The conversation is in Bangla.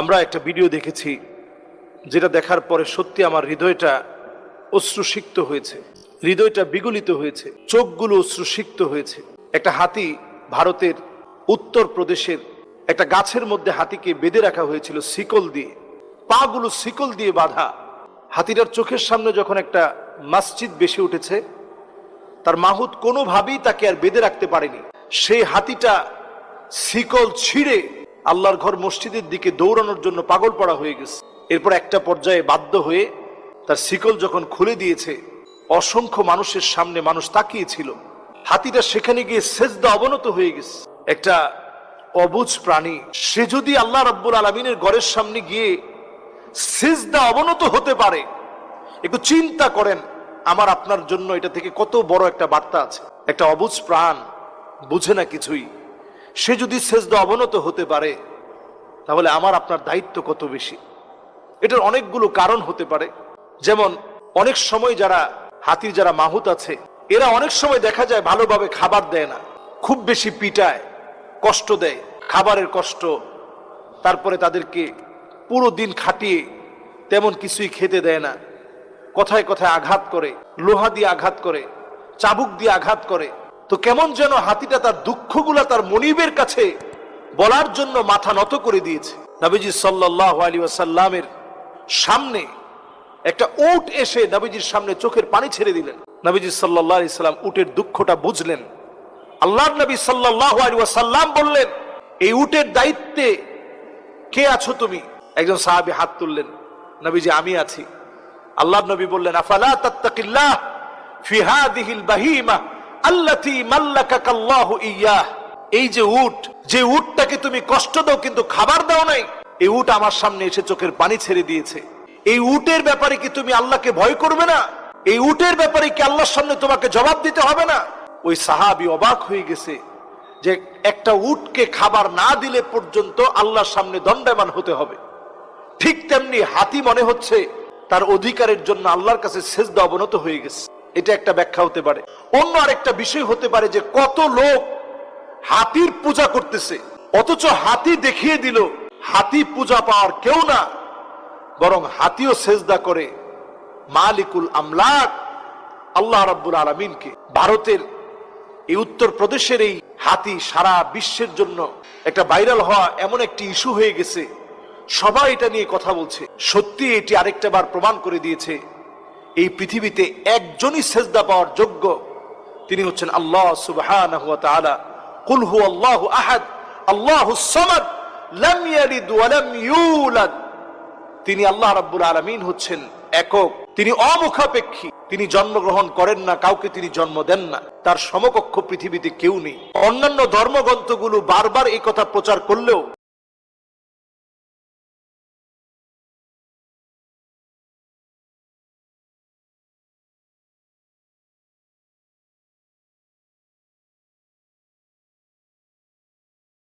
আমরা একটা ভিডিও দেখেছি, যেটা দেখার পরে সত্যি আমার হৃদয়টা অশ্রুসিক্ত হয়েছে। হৃদয়টা বিগলিত হয়েছে, চোখগুলো অশ্রুসিক্ত হয়েছে। একটা হাতি ভারতের উত্তর প্রদেশের একটা গাছের মধ্যে হাতিকে বেঁধে রাখা হয়েছিল শিকল দিয়ে। পাগুলো শিকল দিয়ে বাঁধা। হাতিটার চোখের সামনে যখন একটা মসজিদ বেশি উঠেছে, তার মাহুত কোনোভাবেই তাকে আর বেঁধে রাখতে পারেনি। সেই হাতিটা শিকল ছিঁড়ে আল্লাহর ঘর মসজিদের দিকে দৌড়ানোর জন্য পাগল পড়া হয়ে গেছে। এরপর একটা পর্যায়ে বাধ্য হয়ে তার শিকল যখন খুলে দিয়েছে, অসংখ্য মানুষের সামনে মানুষ তাকিয়েছিল। হাতিটা সেখানে গিয়ে সেজদা অবনত হয়ে গেছে। একটা অবুজ প্রাণী, সে যদি আল্লাহ রাব্বুল আলমিনের ঘরের সামনে গিয়ে সেজদা অবনত হতে পারে, একটু চিন্তা করেন, আমার আপনার জন্য এটা থেকে কত বড় একটা বার্তা আছে। একটা অবুজ প্রাণ বুঝে না কিছুই। সে যদি সেজদা অবনত হতে পারে, তাহলে আমার আপনার দায়িত্ব কত বেশি? এটার অনেকগুলো কারণ হতে পারে। যেমন, অনেক সময় যারা হাতির যারা মাহুত আছে, এরা অনেক সময় দেখা যায় ভালোভাবে খাবার দেয় না। খুব বেশি পিটায়, কষ্ট দেয়, খাবারের কষ্ট। তারপরে তাদেরকে পুরো দিন খাটিয়ে তেমন কিছুই খেতে দেয় না। কথায় কথায় আঘাত করে, লোহা দিয়ে আঘাত করে, চাবুক দিয়ে আঘাত করে। তো কেমন যেন হাতিটা তার দুঃখগুলা তার মনিবের কাছে বলার জন্য মাথা নত করে দিয়েছে। নবীজি সাল্লাহ আলী সামনে একটা উট এসে নবীজির সামনে চোখের পানি ছেড়ে দিলেন। নবীজি সাল্লাহ উটের দুঃখটা বুঝলেন। আল্লাহ নবী সাল্লাহ আলী ওয়াসাল্লাম বললেন, এই উটের দায়িত্বে কে আছো তুমি? একজন সাহাবী হাত তুললেন। নবীজি, আমি আছি। আল্লাহ নবী বললেন, আফালা তাত্তাকিল্লাহ ফি হাদিহিল বাহিমা? আল্লাতী মাল্লাকাকাল্লাহু এই যে উট, যে উটটাকে তুমি কষ্ট দাও কিন্তু খাবার দাও নাই এই উট আমার সামনে এসে চোখের পানি ছেড়ে দিয়েছে। এই উটের ব্যাপারে কি তুমি আল্লাহকে ভয় করবে না? এই উটের ব্যাপারে কি আল্লাহর সামনে তোমাকে জবাব দিতে হবে না? ওই সাহাবি অবাক হয়ে গেছে যে একটা উটকে খাবার না দিলে পর্যন্ত আল্লাহর সামনে দণ্ডায়মান হতে হবে। ঠিক তেমনি হাতি মনে হচ্ছে তার অধিকারের জন্য আল্লাহর কাছে সেজদা অবনত হয়ে গেছে। এটা একটা ব্যাখ্যা হতে পারে। অন্য আরেকটা বিষয় হতে পারে যে কত লোক হাতির পূজা করতেছে, অথচ হাতি দেখিয়ে দিল, হাতি পূজা পাওয়ার কেউ না, বরং হাতিও সেজদা করে মালিকুল আমলাক, আল্লাহ রাব্বুল আলমিনকে। ভারতের এই উত্তর প্রদেশের এই হাতি সারা বিশ্বের জন্য একটা ভাইরাল হওয়া এমন একটি ইস্যু হয়ে গেছে। সবাই এটা নিয়ে কথা বলছে। সত্যি এটি আরেকটা বার প্রমাণ করে দিয়েছে। এই পৃথিবীতে একজনই সেজদা পাওয়ার যোগ্য। তিনি হচ্ছেন আল্লাহ সুবহানাহু ওয়া তাআলা। কুল হু আল্লাহু আহাদ, আল্লাহু সামাদ, লাম ইয়ালিদ ওয়া ইউলাদ। তিনি আল্লাহ রাব্বুল আলামিন হচ্ছেন একক। তিনি অমুখাপেক্ষী। তিনি জন্মগ্রহণ করেন না, কাউকে তিনি জন্ম দেন না। তার সমকক্ষ পৃথিবীতে কেউ নেই। অন্যান্য ধর্মগ্রন্থগুলো বারবার এই কথা প্রচার করলেও